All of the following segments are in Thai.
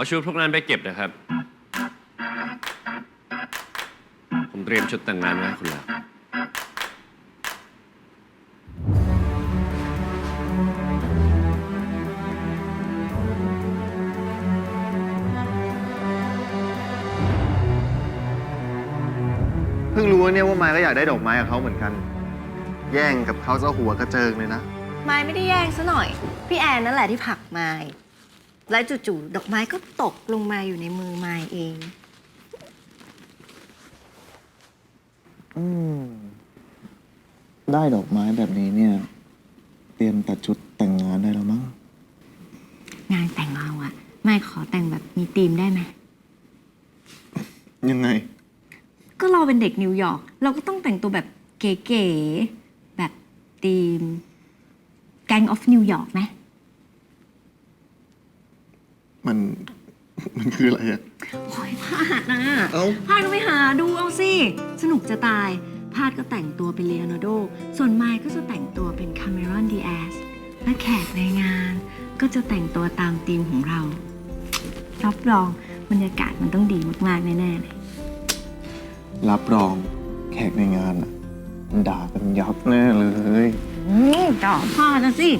เอาชุดพวกนั้นไปเก็บนะครับ ผมเตรียมชุดแต่งงานไว้ให้คุณแล้ว เพิ่งรู้ว่าเนี่ยว่าไม้ก็อยากได้ดอกไม้กับเขาเหมือนกัน แย่งกับเขาซะหัวกระเจิงเลยนะไม้ไม่ได้แย่งซะหน่อย พี่แอนนั่นแหละที่ผลักไม้ แล้วจู่ๆดอกไม้ก็ตกลงมาอยู่ในมือไม้เอง อืม ได้ดอกไม้แบบนี้เนี่ย เตรียมตัดชุดแต่งงานได้แล้วมั้ง งานแต่งเราอะไม้ขอแต่งแบบมีธีมได้ไหม ยังไง ก็เราเป็นเด็กนิวยอร์กเราก็ต้องแต่งตัวแบบเก๋ๆแบบธีม Gang of New York ไหม มัน มันคืออะไรอะ โอ้ยพาดนะเอ้า พาดก็ไปหาดูเอาสิ สนุกจะตาย พาดก็แต่งตัวเป็นเลโอนาร์โด ส่วนไมค์ก็จะแต่งตัวเป็นคาเมรอนดีแอส และแขกในงานก็จะแต่งตัวตามธีมของเรา รับรองบรรยากาศมันต้องดีมาก ๆ แน่ๆเลย รับรองแขกในงานอะด่ากันยับแน่เลย อืมต่อพาดนะสิ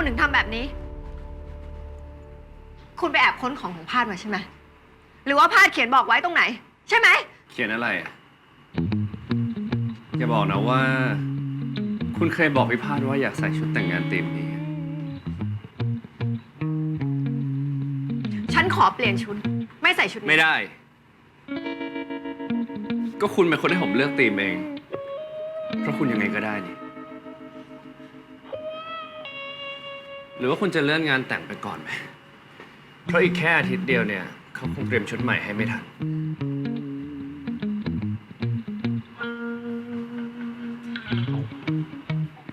คุณถึงทำแบบนี้ คุณไปแอบค้นของของพาดมาใช่ไหม หรือว่าพาดเขียนบอกไว้ตรงไหน ใช่ไหม เขียนอะไรอะอย่าบอกนะว่า คุณเคยบอกพี่พาดว่าอยากใส่ชุดแต่งงานธีมนี้ฉันขอเปลี่ยนชุด ไม่ใส่ชุดนี้ ไม่ได้ ก็คุณเป็นคนให้ผมเลือกธีมเอง เพราะคุณยังไงก็ได้นี่ หรือว่าคุณจะเลื่อนงานแต่งไปก่อนไหม เพราะอีกแค่อาทิตย์เดียวเนี่ย เขาคงเตรียมชุดใหม่ให้ไม่ทัน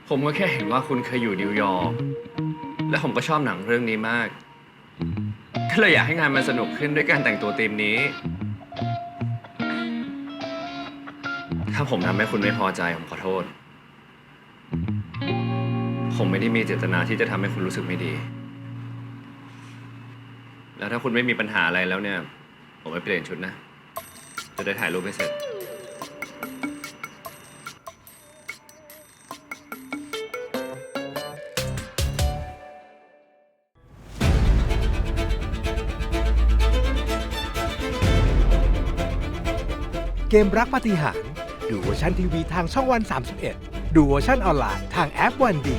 ผมก็แค่เห็นว่าคุณเคยอยู่นิวยอร์ก และผมก็ชอบหนังเรื่องนี้มาก ก็เลยอยากให้งานมันสนุกขึ้นด้วยการแต่งตัวธีมนี้ ถ้าผมทำให้คุณไม่พอใจ ผมขอโทษ ผมไม่ได้มีเจตนาที่จะทำให้คุณรู้สึกไม่ดี แล้วถ้าคุณไม่มีปัญหาอะไรแล้วเนี่ย ผมไปเปลี่ยนชุดนะ จะได้ถ่ายรูปให้เสร็จ เกมรักปาฏิหารย์ดูเวอร์ชันทีวีทางช่องวัน 31 ดูเวอร์ชันออนไลน์ทางแอปวันดี